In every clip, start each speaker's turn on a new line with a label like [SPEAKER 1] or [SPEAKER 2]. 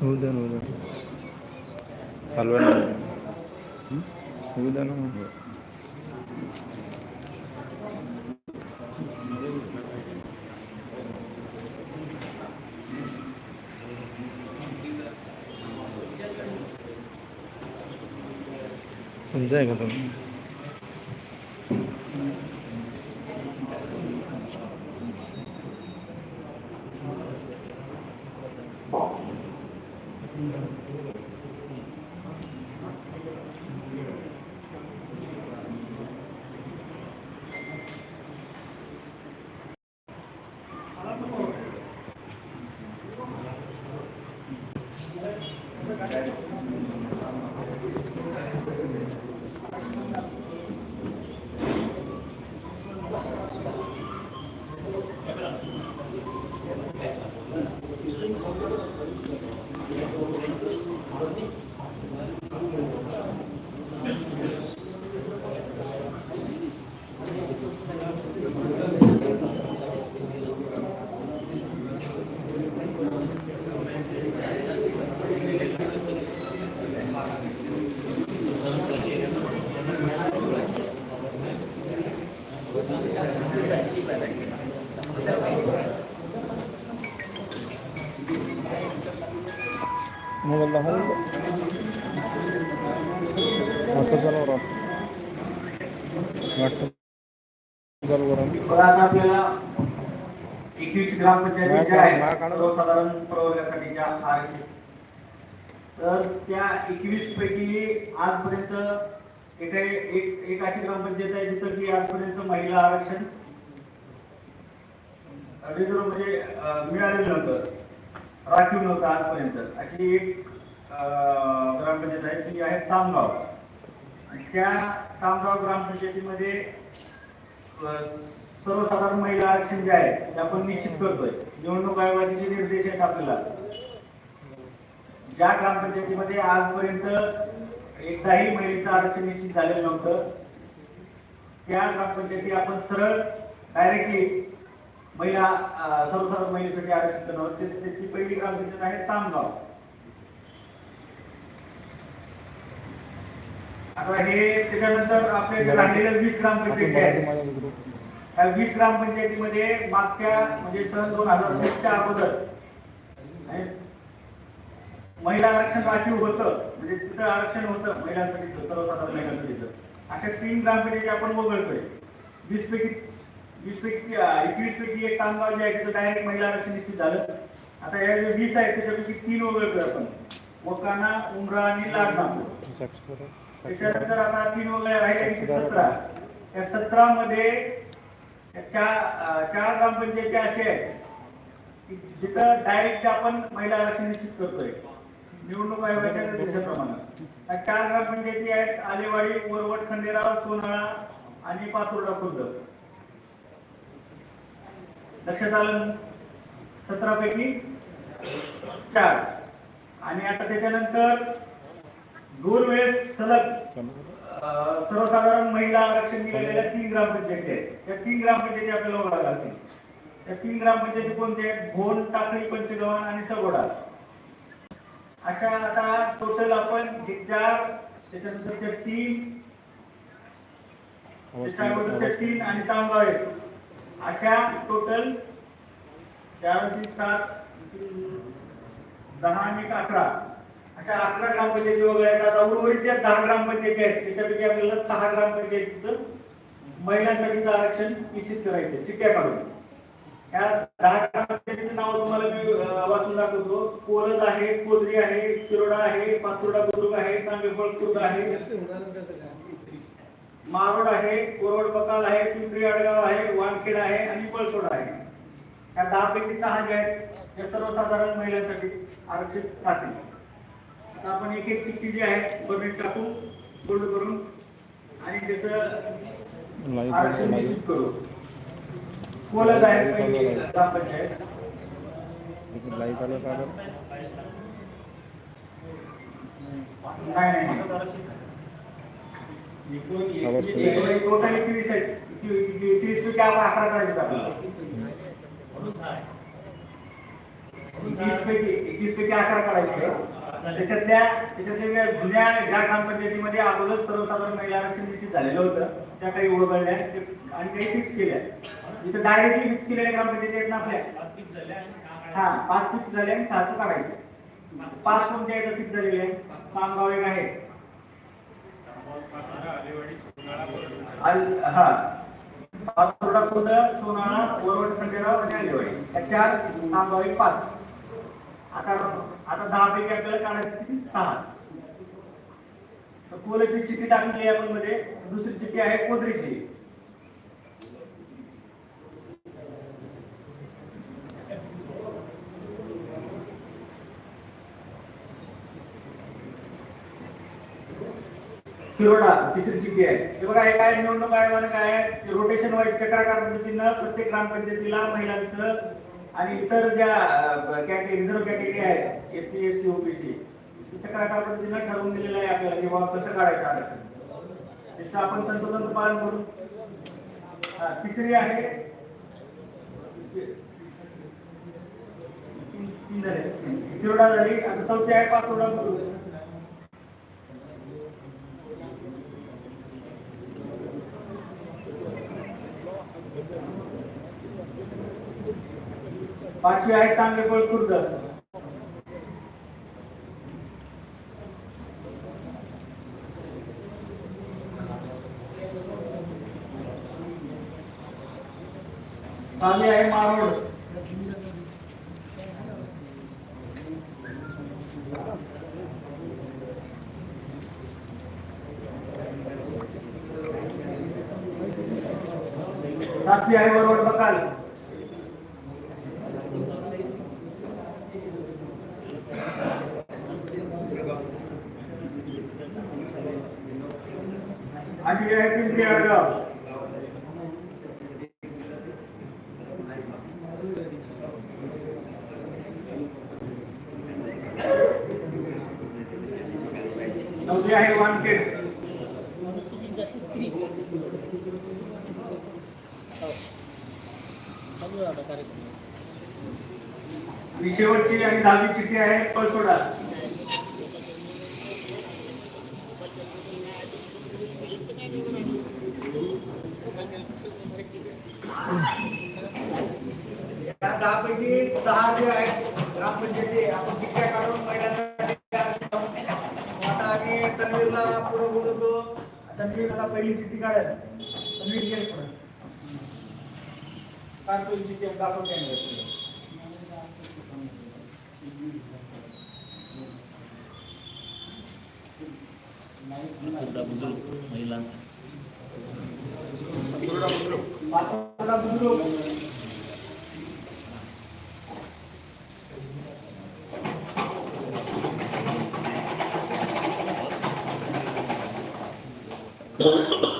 [SPEAKER 1] होऊ द्या ना होऊ द्या हलवा ना
[SPEAKER 2] आता आपल्याला एकवीस ग्रामपंचायती ज्या आहेत. सर्वसाधारण प्रवर्गासाठीच्या आरक्षित तर त्या एकवीस पैकी आजपर्यंत एक एक एक अशी ग्रामपंचायत आहे जिथं की आजपर्यंत महिला आरक्षण रिझर्व म्हणजे मिळालेलं नव्हतं. राखीव नव्हतं आजपर्यंत. अशी एक अं, ग्रामपंचायत आहे ती आहे तामगाव. त्या तामगाव ग्रामपंचायतीमध्ये सर्वसाधारण महिला आरक्षण जे आहे ते आपण निश्चित करतोय. निवडणूक आयोगाचे निर्देश आहेत आपल्याला ज्या ग्रामपंचायतीमध्ये आजपर्यंत एकदाही महिलेचं आरक्षण निश्चित झालेलं नव्हतं त्या ग्रामपंचायती आपण सरळ डायरेक्टली महिला सर्वसाधारण महिलेसाठी आरक्षण करणार त्याची पहिली ग्रामपंचायत आहे तामगाव. आता हे त्याच्यानंतर आपले जे राहिलेले वीस ग्रामपंचायती आहेत या वीस ग्रामपंचायतीमध्ये मागच्या म्हणजे सन दोन हजार वीसच्या अगोदर महिला आरक्षण राखीव होतं म्हणजे तिथं आरक्षण होतं महिलांसाठी सर्वसाधारण महिलांसाठी तिथं. अशा तीन ग्रामपंचायती आपण वगळतोय. वीस पैकी वीस पैकी एकवीस पैकी एक कामगार जे आहे तिथं डायरेक्ट महिला आरक्षण निश्चित झालं. आता या जे वीस आहेत त्याच्यापैकी तीन वगळतोय आपण. वकाना उमरा आणि लाडनापूर त्याच्यानंतर आता तीन वगळ्या राहिल्या सतरा. या सतरा मध्ये चार चार ग्रामपंचायती असे आहेत की जिथं डायरेक्ट आपण महिला आरक्षण निश्चित करतोय. निवडणूक आयोगाच्या निर्देशाप्रमाणे. चार ग्रामपंचायती आहेत आलेवाडी वरवट खंडेराव सोनाळा आणि पातुर्डा खुर्द. लक्षात आलं? सतरा पैकी चार. आणि आता त्याच्यानंतर दोन वेळेस सलग सर्वसाधारण महिला आरक्षण दिलेल्या तीन ग्रामपंचायती आहेत. त्या तीन ग्रामपंचायती आपल्याला उभ्या लागतील त्या तीन ग्रामपंचायती कोणत्या आहेत? भोन टाकळी पंचगव्हाण आणि सगोडा. अशा आता टोटल आपण चार त्याच्यानंतरच्या तीन. त्याच्या तीन आणि तामगाव आहेत. अशा टोटल चार सात दहा आणि अकरा. अशा अकरा ग्रामपंचायती वगैरे आहेत. आता उर्वरित ज्या दहा ग्रामपंचायती आहेत. त्याच्यापैकी आपल्याला सहा ग्रामपंचायतीचं महिलांसाठीचं आरक्षण निश्चित करायचं चिठ्ठ्या काढून. या दहा ग्रामपंचायतीचं नाव तुम्हाला मी वाचून दाखवतो. कोलद आहे कोदरी आहे शिरोडा आहे पातुर्डा बुद्रुक आहे तांबेफळ खुर्द आहे. मारोड आहे कोरवड बकाल आहे पिंपरी आडगाव आहे वानखेड आहे आणि पळसोड आहे. या दहा पैकी सहा जे आहेत त्या सर्वसाधारण महिलांसाठी आरक्षित राहतील. आता आपण एक एक चिठ्ठी जी आहे बघून टाकू फोल्ड करून आणि त्याचं आरक्षण निश्चित करू. कोलत आहे पहिली ग्रामपंचायत? नाही नाही. टोटल एकवीस आहेत एकवीस पैकी आपण अकरा करायचे आपल्याला वीस पैकी एकवीस पैकी अकरा काढायचे. त्याच्यातल्या त्याच्यातल्या जुन्या ज्या ग्रामपंचायतीमध्ये अगोदर सर्वसाधारण महिला आरक्षण निश्चित झालेलं होतं त्या काही ते- आणि काही फिक्स केल्या इथं डायरेक्टली फिक्स केलेल्या ग्रामपंचायती आहेत ना आपल्या. हा पाच फिक्स झाले आणि सहाचं काढायचं. पाच कोणत्या आहेत फिक्स झालेले आहेत? कामगाव एक आहे. हा. पाचोडा खुर्द सोनाळा वरवट खंडेराव आणि अलिवाडी या चार कामगाव एक पाच. आता आता दहा पैकी आपल्याला काढायची किती? सहा. तर कोलेची चिठी टाकली आहे आपण मध्ये. दुसरी चिठी आहे कोदरीची. तिरोडा तिसरी चिठ्ठी आहे. हे बघा हे काय निवडणूक आयोगाने काय रोटेशन वाईज चक्राकार पद्धतीनं प्रत्येक ग्रामपंचायतीला महिलांचं आणि इतर ज्या कॅटेगरी रिझर्व कॅटेगरी आहेत S C S T OBC चक्राकार पद्धतीनं ठरवून दिलेलं आहे आपल्याला की बाबा कसं काढायचं आरक्षण त्याचं आपण तंतोतंत पालन करू. हा, तिसरी आहे तिरोडा झाली. आता चौथी आहे पाचोडा पाचवी आहे चांगले फळ खुर्द सहावी आहे मारोड. सातवी आहे बरोबर बकाल. आणि आहे पिंपरी आडगाव नववी आहे वानखेड. ही शेवटची आणि दहावी चिठ्ठी आहे पळसोडा या दहापैकी सहा जे आहे ग्रामपंचायती आपण चिठ्ठ्या काढून महिलांसाठी आता आम्ही तन्वीरला पुढे बोलवतो. तन्वीर पहिली चिठ्ठी काढायला. तन्वीर घे पुढे. काय चिठ्ठी
[SPEAKER 3] महिलांचा
[SPEAKER 2] Gracias.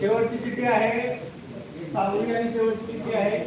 [SPEAKER 2] शेवटची चिठ्ठी आहे. सहावी आणि शेवटची चिठ्ठी आहे.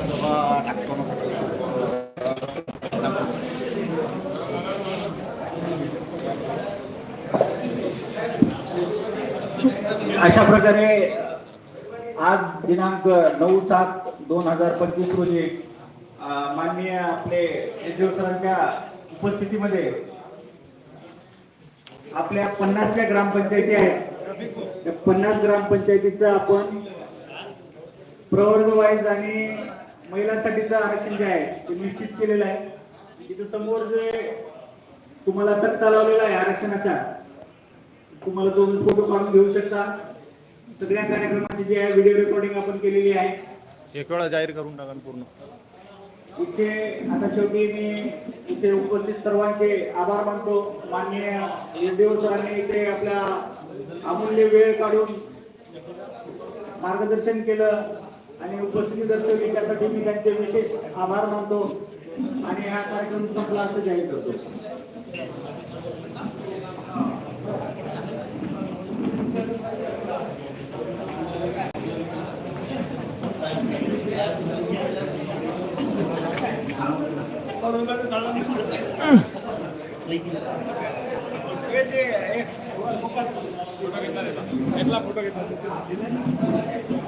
[SPEAKER 2] वरून पण टाकलं. अशा प्रकारे आज दिनांक नऊ सात दोन हजार पंचवीस रोजी माननीय आपले यशदेव सरांच्या उपस्थितीमध्ये आपल्या पन्नासच्या ग्रामपंचायती आहेत पन्नास ग्रामपंचायतीचं आपण प्रवर्ग वाईज आणि महिलांसाठीचं आरक्षण जे आहे ते निश्चित केलेलं आहे. तिथं समोर जे तुम्हाला तक्ता लावलेला आहे आरक्षणाचा तुम्हाला दोन फोटो काढून घेऊ शकता. सगळ्या कार्यक्रमाची जी आहे व्हिडिओ रेकॉर्डिंग आपण केलेली आहे.
[SPEAKER 1] एक वेळा जाहीर करून टाका पूर्ण.
[SPEAKER 2] इथे आता शेवटी मी इथे उपस्थित सर्वांचे आभार मानतो. माननीय यशदेव सरांनी इथे आपल्या अमूल्य वेळ काढून मार्गदर्शन केलं. आणि उपस्थिती दर्शवली त्यासाठी मी त्यांचे विशेष आभार मानतो आणि हा कार्यक्रम संपला असं जाहीर करतो
[SPEAKER 1] फोटो घेतला